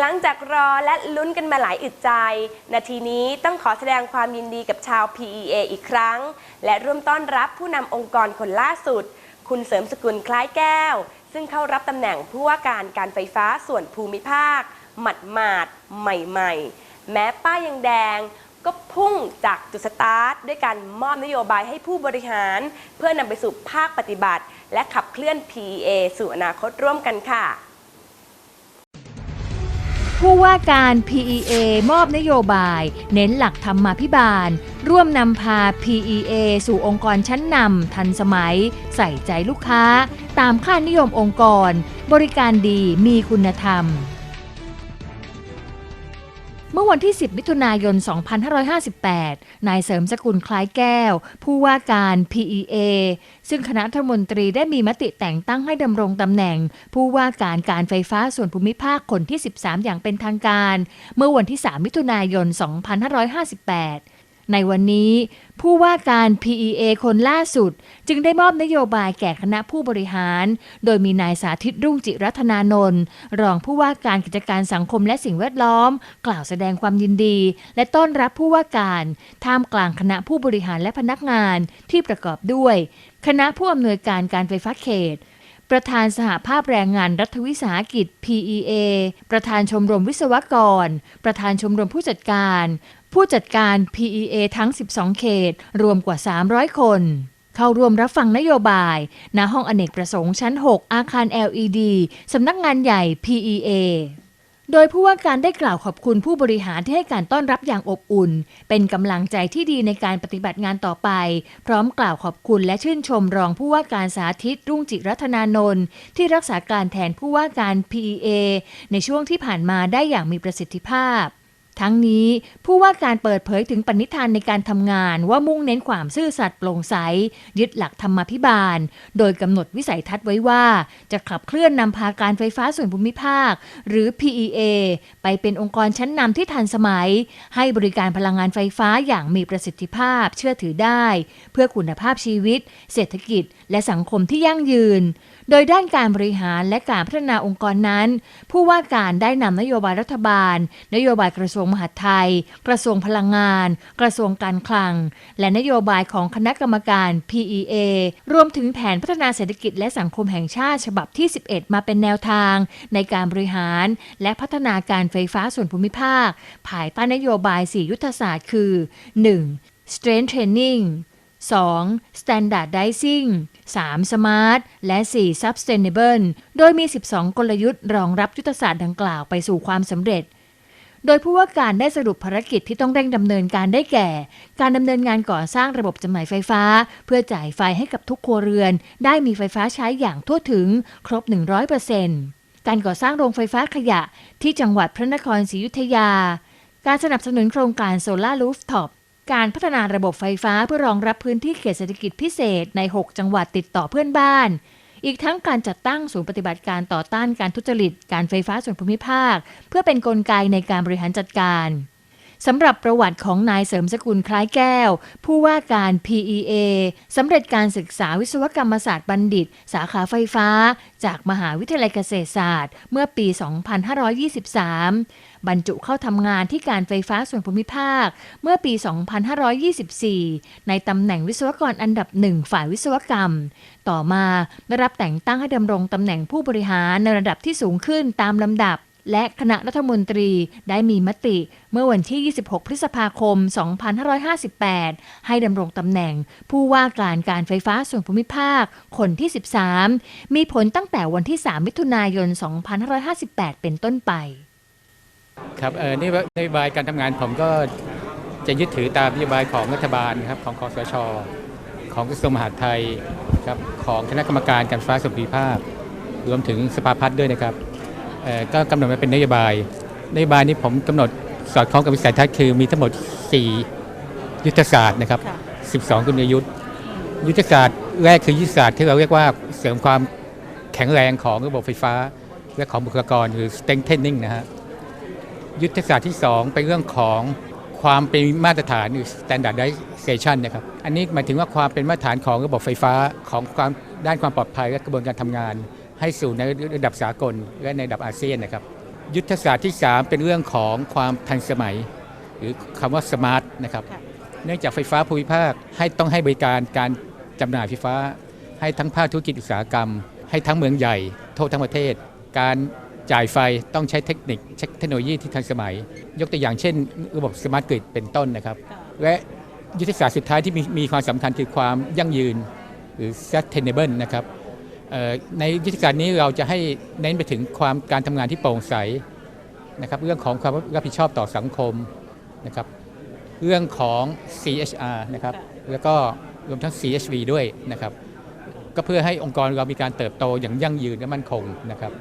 หลังจากรอและลุ้นกันมาหลายอึดใจ นาทีนี้ต้องขอแสดงความยินดีกับชาว PEA อีกครั้ง และร่วมต้อนรับผู้นำองค์กรคนล่าสุด คุณเสริมสกุลคล้ายแก้ว ซึ่งเข้ารับตำแหน่งผู้ว่าการการไฟฟ้าส่วนภูมิภาค หมัดหมาดใหม่ๆ แม้ป้ายยังแดงก็พุ่งจากจุดสตาร์ท ด้วยการมอบนโยบายให้ผู้บริหาร เพื่อนำไปสู่ภาคปฏิบัติ และขับเคลื่อน PEA สู่อนาคตร่วมกันค่ะ ผู้ว่าการ PEA มอบนโยบาย เน้นหลักธรรมาภิบาล ร่วมนำพา PEA สู่องค์กรชั้นนำทันสมัย ใส่ใจลูกค้า ตามค่านิยมองค์กร บริการดีมีคุณธรรม เมื่อวันที่ 10 มิถุนายน 2558 นายเสริมสกุลคล้ายแก้ว ผู้ว่าการ PEA ซึ่งคณะรัฐมนตรีได้มีมติแต่งตั้งให้ดำรงตำแหน่ง ผู้ว่าการการไฟฟ้าส่วนภูมิภาคคนที่ 13 อย่างเป็นทางการ เมื่อวันที่ 3 มิถุนายน 2558 ในวันนี้ผู้ว่าการ PEA คนล่าสุด จึงได้มอบนโยบายแก่คณะผู้บริหาร โดยมีนายสาธิตรุ่งจิรัตนานนท์รองผู้ว่าการกิจการสังคมและสิ่งแวดล้อม กล่าวแสดงความยินดี และต้อนรับผู้ว่าการท่ามกลางคณะผู้บริหารและพนักงานที่ประกอบด้วย คณะผู้อำนวยการการไฟฟ้าเขตประธานสหภาพแรงงานรัฐวิสาหกิจ PEA ประธานชมรมวิศวกร ประธานชมรมผู้จัดการ ผู้จัดการ PEA ทั้ง 12 เขต รวมกว่า 300 คน เข้าร่วมรับฟังนโยบาย ณ ห้องอเนกประสงค์ชั้น 6 อาคาร LED สำนักงานใหญ่ PEA โดยผู้ว่าการได้กล่าวขอบคุณผู้บริหารที่ให้การต้อนรับอย่างอบอุ่น เป็นกำลังใจที่ดีในการปฏิบัติงานต่อไป พร้อมกล่าวขอบคุณและชื่นชมรองผู้ว่าการสาธิตรุ่งจิรัตนานนท์ที่รักษาการแทนผู้ว่าการ PEA ในช่วงที่ผ่านมาได้อย่างมีประสิทธิภาพ ทั้งนี้ผู้ว่าการเปิดเผยถึงปณิธานในการทำงานว่ามุ่งเน้นความซื่อสัตย์โปร่งใส ยึดหลักธรรมาภิบาล โดยกำหนดวิสัยทัศน์ไว้ว่า จะขับเคลื่อนนำพาการไฟฟ้าส่วนภูมิภาค หรือ PEA ไปเป็นองค์กรชั้นนำที่ทันสมัย ให้บริการพลังงานไฟฟ้าอย่างมีประสิทธิภาพเชื่อถือได้ เพื่อคุณภาพชีวิต เศรษฐกิจ และสังคมที่ยั่งยืนโดยด้านการบริหารและการพัฒนาองค์กรนั้น ผู้ว่าการได้นำนโยบายรัฐบาล นโยบายกระทรวงมหาดไทย กระทรวงพลังงาน กระทรวงการคลัง และนโยบายของคณะกรรมการ PEA รวมถึงแผนพัฒนาเศรษฐกิจและสังคมแห่งชาติฉบับที่ 11 มาเป็นแนวทาง ในการบริหาร และพัฒนาการไฟฟ้าส่วนภูมิภาค ภายใต้นโยบาย 4 ยุทธศาสตร์คือ 1. Strength Training 2. Standardizing 3. Smart และ 4. Sustainable โดยมี 12 กลยุทธ์รองรับยุทธศาสตร์ดังกล่าวไปสู่ความสำเร็จ โดยผู้ว่าการได้สรุปภารกิจที่ต้องเร่งดำเนินการได้แก่ การดำเนินงานก่อสร้างระบบจำหน่ายไฟฟ้า เพื่อจ่ายไฟให้กับทุกครัวเรือน ได้มีไฟฟ้าใช้อย่างทั่วถึงครบ 100%การก่อสร้างโรงไฟฟ้าขยะที่จังหวัดพระนครศรีอยุธยา การสนับสนุนโครงการโซลารูฟท็อปการพัฒนาระบบไฟฟ้าเพื่อรองรับพื้นที่เขตเศรษฐกิจพิเศษใน 6 จังหวัดติดต่อเพื่อนบ้าน อีกทั้งการจัดตั้งศูนย์ปฏิบัติการต่อต้านการทุจริต การไฟฟ้าส่วนภูมิภาค เพื่อเป็นนกลไกในการบริหารจัดการ สำหรับประวัติของนายเสริมสกุลคล้ายแก้ว ผู้ว่าการ PEA สำเร็จการศึกษาวิศวกรรมศาสตร์บัณฑิต สาขาไฟฟ้า จากมหาวิทยาลัยเกษตรศาสตร์ เมื่อปี 2523 บรรจุเข้าทำงานที่การไฟฟ้าส่วนภูมิภาค เมื่อปี 2524 ในตำแหน่งวิศวกรอันดับหนึ่งฝ่ายวิศวกรรม ต่อมาได้รับแต่งตั้งให้ดำรงตำแหน่งผู้บริหารในระดับที่สูงขึ้นตามลำดับ และคณะรัฐมนตรีได้มีมติเมื่อวันที่ 26 พฤษภาคม 2558 ให้ดำรงตำแหน่ง ผู้ว่าการการไฟฟ้าส่วนภูมิภาค คนที่ 13 มีผลตั้งแต่วันที่ 3 มิถุนายน 2558 เป็นต้นไป ครับเออนี่นโยบายการทำงานผมก็จะยึดถือตามนโยบายของรัฐบาลครับของคอสช ของกระทรวงมหาดไทยครับของคณะกรรมการการไฟฟ้าส่วนภูมิภาค รวมถึงสภาพัฒน์ด้วยนะครับ ก็กำหนดมาเป็นนโยบายนโยบายนี้ผมกำหนดสอดคล้องกับวิสัยทัศน์คือมีทั้งหมด 4 ยุทธศาสตร์นะครับ 12กลยุทธ์ยุทธศาสตร์แรกคือยุทธศาสตร์ที่เราเรียกว่าเสริมความแข็งแรงของระบบไฟฟ้า และของบุคลากรหรือ strengthening นะฮะยุทธศาสตร์ที่ 2 เป็นเรื่องของความเป็นมาตรฐานหรือ standardization นะครับอันนี้หมายถึงว่าความเป็นมาตรฐานของระบบไฟฟ้าของความด้านความปลอดภัยและกระบวนการทำงาน ให้สู่ในระดับสากลและในระดับอาเซียนนะครับ ยุทธศาสตร์ที่ 3 เป็นเรื่องของความทันสมัย หรือคำว่าสมาร์ทนะครับค่ะเนื่องจากไฟฟ้าภูมิภาคให้ต้องให้บริการการจำหน่ายไฟฟ้า ให้ทั้งภาคธุรกิจอุตสาหกรรม ให้ทั้งเมืองใหญ่ทั่วทั้งประเทศ การจ่ายไฟต้องใช้เทคนิคเทคโนโลยีที่ทันสมัย ยกตัวอย่างเช่น ระบบสมาร์ทกริดเป็นต้นนะครับ และยุทธศาสตร์สุดท้ายที่มีมีความสำคัญคือความยั่งยืนหรือ sustainable นะครับเอ่อ ในยุทธศาสตร์นี้เราจะให้เน้นไปถึงความการทำงานที่โปร่งใสนะครับเรื่องของความรับผิดชอบต่อสังคมนะครับเรื่องของ CHR นะครับแล้วก็รวมทั้ง CSV ด้วยนะครับก็เพื่อให้องค์กรเรามีการเติบโตอย่างยั่งยืนและมั่นคงนะครับ